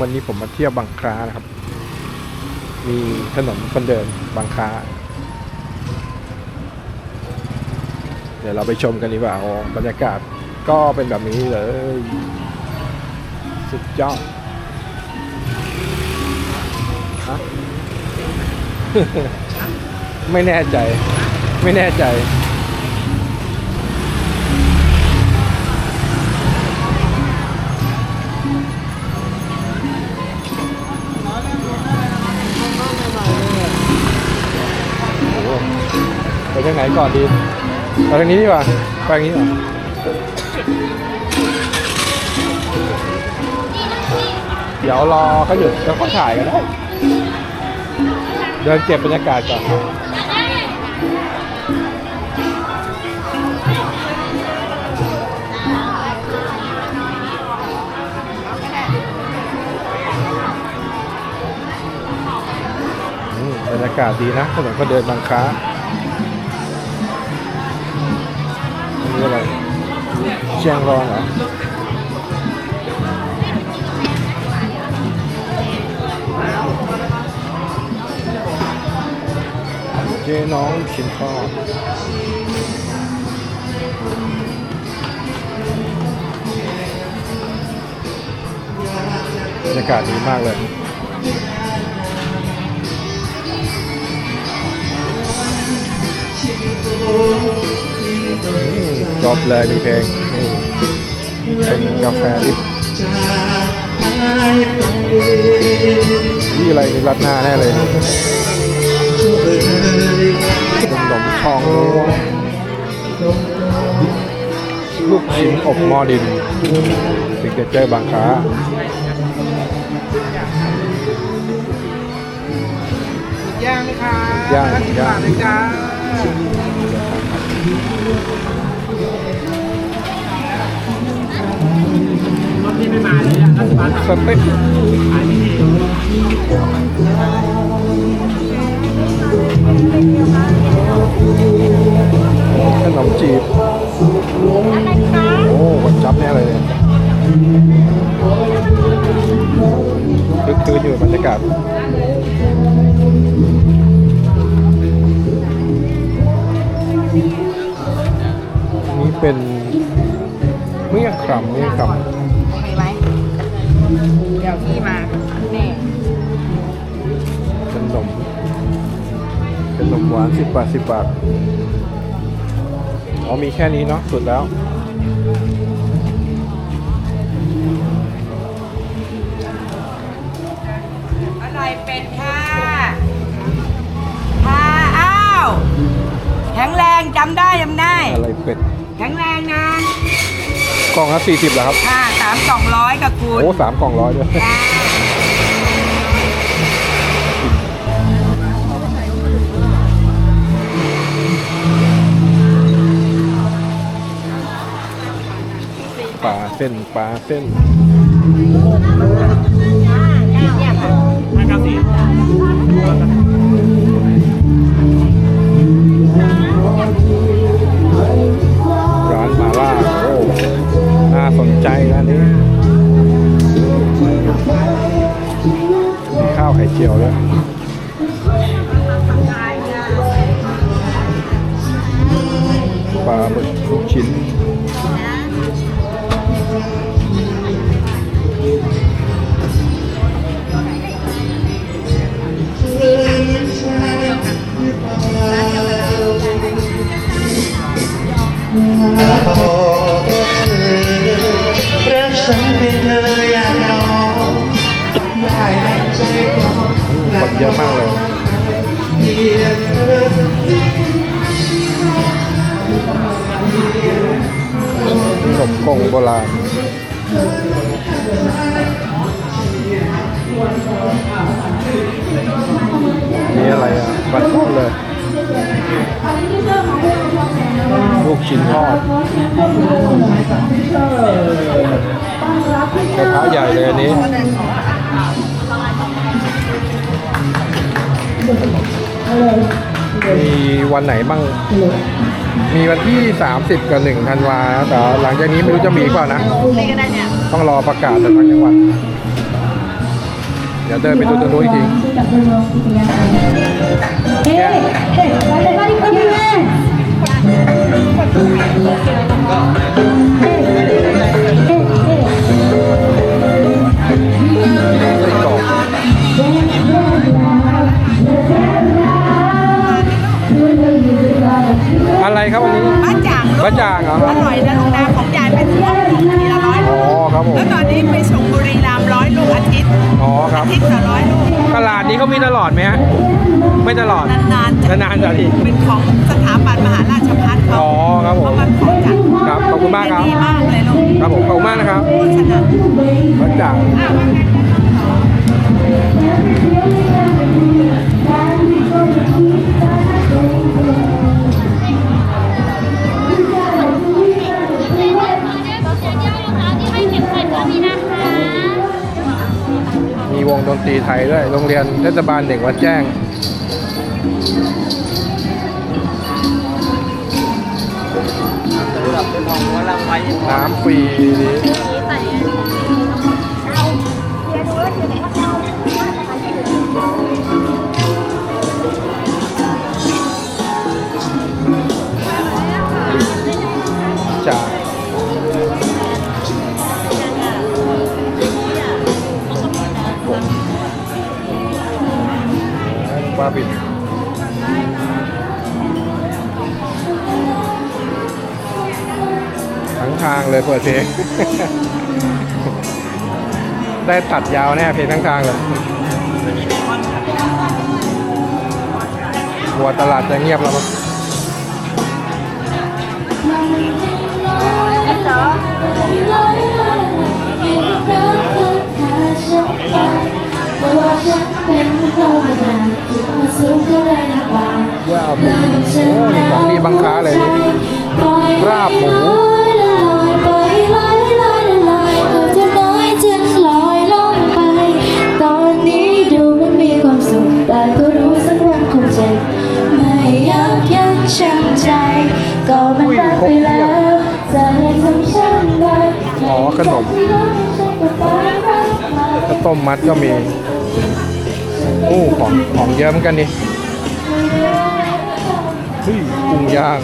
วันนี้ผมมาเที่ยวบางคลานะครับ มีถนนคนเดินบางคลาเดี๋ยวเราไปชมกันดีกว่าบรรยากาศก็เป็นแบบนี้เลย สุดยอดฮะไม่แน่ใจ ไม่แน่ใจ ก่อนดีไปทางนี้ดีกว่าไปทางนี้กว่าเดี๋ยวรอเขาหยุดแล้วก็ถ่ายกันได้ เดินเก็บบรรยากาศก่อนบรรยากาศดีนะถนนคนเดินบางค้า เชียงรองเหรอเจ๊น้องชิ้นทอดบรรยากาศดีมากเลยอืมจบเลยมีเพลง เป็นกาแฟดิบนี่อะไรนี่รัดหน้าแน่เลยขนมทองม้วนลูกชิ้นอบหม้อดินสิงเกเจอร์บางค้าย่างไหมคะย่างห้สิบบย่างบทเลยจ้า สเต็กขนมจีบ โอ้คนจับแน่เลยคึกคืนอยู่บรรยากาศนี่เป็นเมี่ยงคำเมี่ยงคำมีไหม เดี๋ยวพี่มานี่ขนมขนมหวานสิบบาทสิบบาท อ๋อมีแค่นี้เนาะสุดแล้วอร่อยเป็ดค่ะค่ะอ้าวแข็งแรงจำได้จำได้ อะไรเป็ดแข็งแรงนะกล่องละสี่สิบเหรอครับ ค่ะสามสองร้อยกับคุณโอ้สามกล่องร้อยด้วยจ้าปลาเส้นปลาเส้น มีข้าวไข่เจียวด้วยปลาหมึกลูกชิ้น รักฉันเป็นเธออยากรอได้ดังใจก่อนคนเยอะมากเลยเพียงเธอขนมกงโบราณมีอะไรอะบัตรทอดเลย ลูกชิ้นทอดกระทะใหญ่เลยอันนี้มีวันไหนบ้าง มีวันที่ 30 กับ1ธันวาแต่หลังจากนี้ไม่รู้จะมีเปล่านะ ต้องรอประกาศจากทางจังหวัดดี๋ยวเดินไปดูตรงนู้นอีกที อกอะไรครับวันนี้บ้านจ่างบะจ่างเหรออร่อยนะลูกนะของยายเป็นพวงทีละร้อยอ๋อครับผม แล้วตอนนี้ไปส่งบุรีรัมย์ร้อยลูกอาทิตย์อ๋อครับอาทิตย์ละร้อยลูกตลาดนี้เขามีตลอดไหมฮะ ไม่ตลอด นานๆจะนานๆจะทีเป็นของสถาบันมหาราชภัฏเขาอ๋อ ครับผมเขามาขอจัดครับขอบคุณมากครับ ดีมากเลยลูกครับผมขอบคุณมากนะครับโฆษณาบะจ่างมีวงดนตรีไทยด้วย โรงเรียนเทศบาลเด็กวัดแจ้ง น้ำฟรีนี้จากบาบิน ทั้งทางเลยเปิดเพลงได้ตัดยาวแน่เพลงทั้งทางเลยกลัวตลาดจะเงียบแล้วมั้งว่าหมูโอ้นี่ของดีบางค้าเลยนี่ราบหมู มันรักไปแล้วจะให้ทำฉันได้อ๋อขนมข้าวต้มมัดก็มีโอ้ของของเยอะเหมือนกันนี่เฮ้ยกุ้งย่าง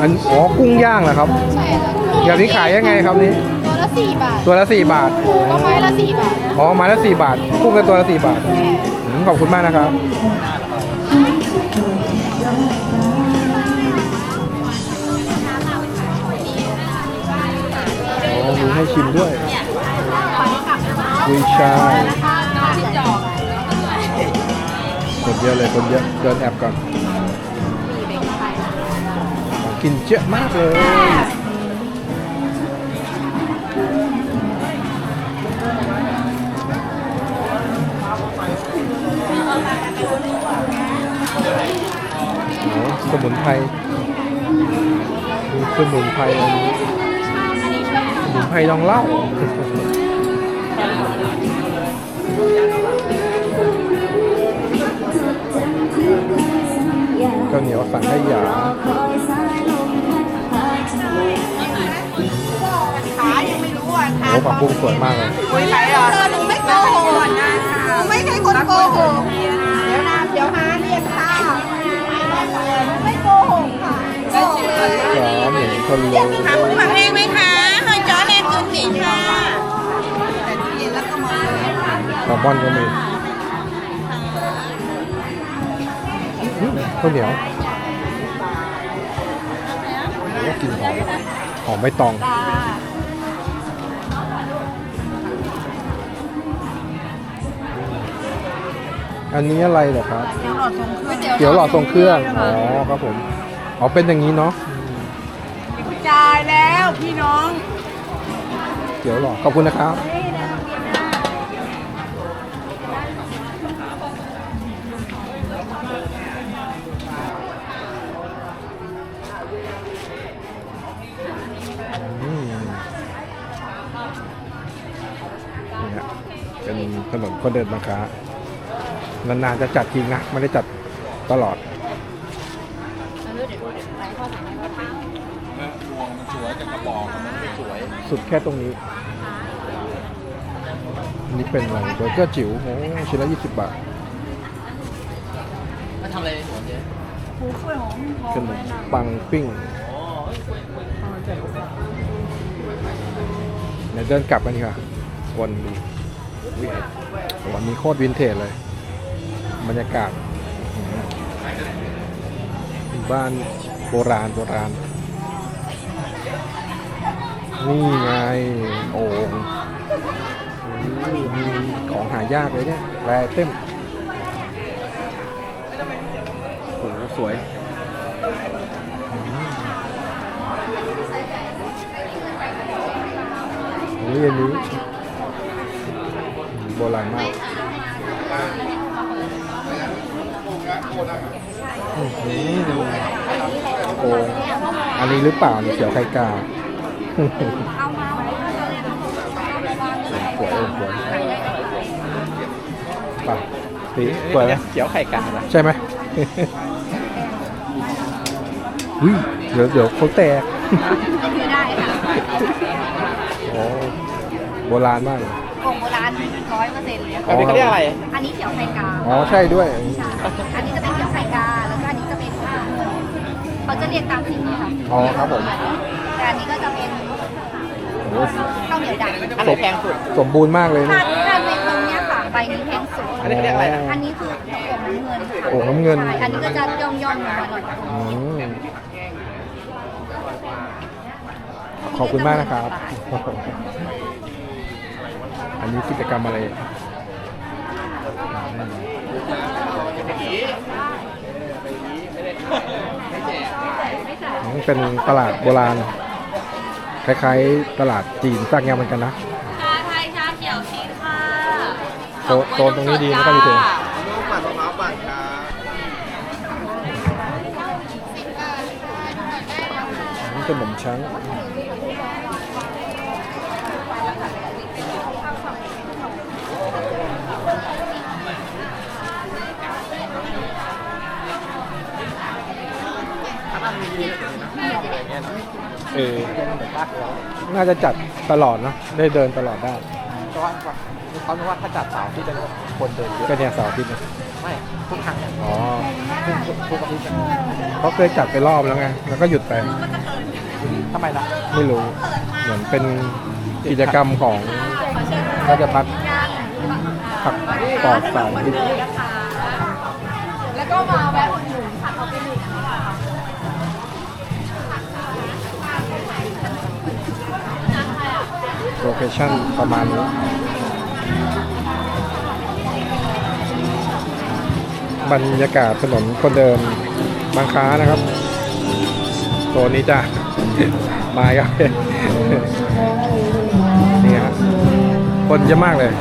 อันอ๋อกุ้งย่างเหรอครับใช่ค่ะอย่างนี้ขายยังไงครับนี่ตัวละสี่บาทตัวละสี่บาทก็ไม้ละสี่บาทนะอ๋อไมาละสี่บาทกุ้งก็ตัวละสี่บาทอืมขอบคุณมากนะครับ ชิมด้วยกุยชายคนเยอะเลยคนเยอะเดินแอบก่อน กินเยอะมากเลยสมุนไพรสมุนไพรอันนี้ มุนไพรดองเหล้าข้าวเหนียวสังขยาขายังไม่รู้อะทาโอ้ผักบุ้งสวยมากเลยคุยไหนเหรอหนูไม่โกหกนะหนูไม่ใช่คนโกหกเดี๋ยวนะเดี๋ยวหาเรียกค่ะไม่โกหกค่ะโกหกเลยสามหนึ่งคนโลหาคุณหมักเองไหมคะหอยจ้อแรงจุนสีค่ะแต่ตู้เย็นแล้วก็มาแซลมอนก็มีอืมข้าวเหนียวก็กลินหอมหอมใบตองอันนี้อะไรเหรอครับ เดี๋ยวหลอดทรงเครื่อง อ๋อครับผม อ๋อเป็นอย่างนี้เนาะจ่ายแล้วพี่น้อง เดี๋ยวหลอดขอบคุณนะครับ อืมนี่ฮะเป็นถนนคนเดินบางค้านานๆจะจัดจริงนะไม่ได้จัดตลอดสุดแค่ตรงนี้ อันนี้เป็นอะไรเบอร์เกอร์จิ๋วโอ้ชิ้นละ20บาทมาทำอะไรในสวนเจ๊ขนมปังปิ้งเดี๋ยวเดินกลับกันดีกว่าวนดีอุ๊ยวันนี้โคตรวินเทจเลย บรรยากาศอื้อหือบ้านโบราณโบราณ นี่ไง โอ่งโอ้ยมี ของหายากเลยเนี่ยแรเต็มโอ้โหสวยโอ้ยอันนี้โบราณมากอื้อหือโอ่งอันนี้หรือเปล่าเนี่ยเขียวไข่กา สวยสวยไปสีสวยไหมเขียวไข่กาละใช่ไหมวิเดี๋ยวเดี๋ยวเขาแตกไม่ได้ค่ะโอ้โบราณมากเลยของโบราณร้อยเปอร์เซ็นต์เลยอันนี้เขาเรียกอะไร อันนี้เขียวไข่กา อ๋อใช่ด้วย อันนี้จะเป็นเขียวไข่กา แล้วก็อันนี้จะเป็นเขาจะเรียกตามสีค่ะ อ๋อครับผมแต่อันนี้ก็จะเป็น โอ้ข้าวเหนียวดำอันไหนแพงสุด สมบูรณ์มากเลยถ้านะถ้าเป็นตรงเนี้ยค่ะใบนี้แพงสุดอันนี้เขาเรียกอะไรนะ อันนี้คือโอ่งน้ำเงินค่ะโอ่งน้ำเงินใช่อันนี้ก็จะย่อมย่อมๆลงมาหน่อยอืมขอบคุณมากนะครับ อันนี้กิจกรรมอะไรอืมเป็นตลาดโบราณ คล้ายๆตลาดจีนสร้างงานเหมือนกันนะ ชาไทยชาเขียวชีสค่ะโซนโซนตรงนี้ดีนะครับพี่เจนี่ขนมช้า งเออน่าจะจัดตลอดเนอะได้เดินตลอดได้เพราะว่าเขาคิดว่าถ้าจัดเสาร์ที่จะคนเดินเยอะก็เนี่ยเสาร์อาทิตย์นะไม่ทุกครั้งเนี่ยอ๋อทุกทุกอาทิตย์จะเขาเคยจัดไปรอบแล้วไงแล้วก็หยุดไปทำไมล่ะไม่รู้เหมือนเป็นกิจกรรมของราชพัฒผักปลอดสารพิษ แล้วก็มาแวะอุดหนุนผักออร์แกนิกโลเคชั่นประมาณนี้ บรรยากาศถนนคนเดินบางค้านะครับโซนนี้จ้ะ มาครับนี่ฮะคนเยอะมากเลย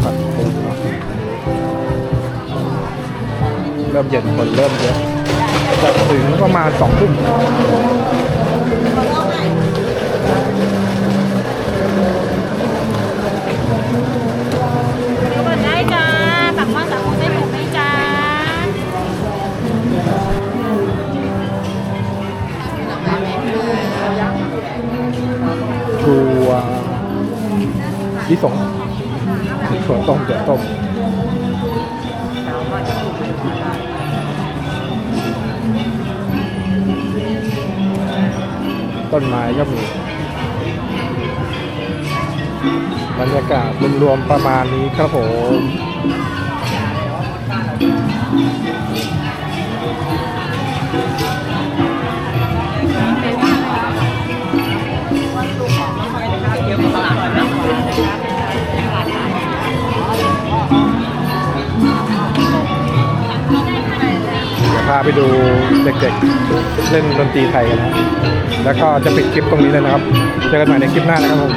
ผัดปูเริ่มเย็นคนเริ่มเยอะจะถึงประมาณสองทุ่มเดี๋ยวก่อน ได้จ้าตักมาตักของเส้นหมูไหมจ้าชัวยี่สงถั่วต้มถั่วต้มต้นไม้ก็มีบรรยากาศรวมๆประมาณนี้ครับผม ไปดูเด็กๆ เล่นดนตรีไทยกันนะแล้วก็จะปิดคลิปตรงนี้เลยนะครับ เจอกันใหม่ในคลิปหน้านะครับผม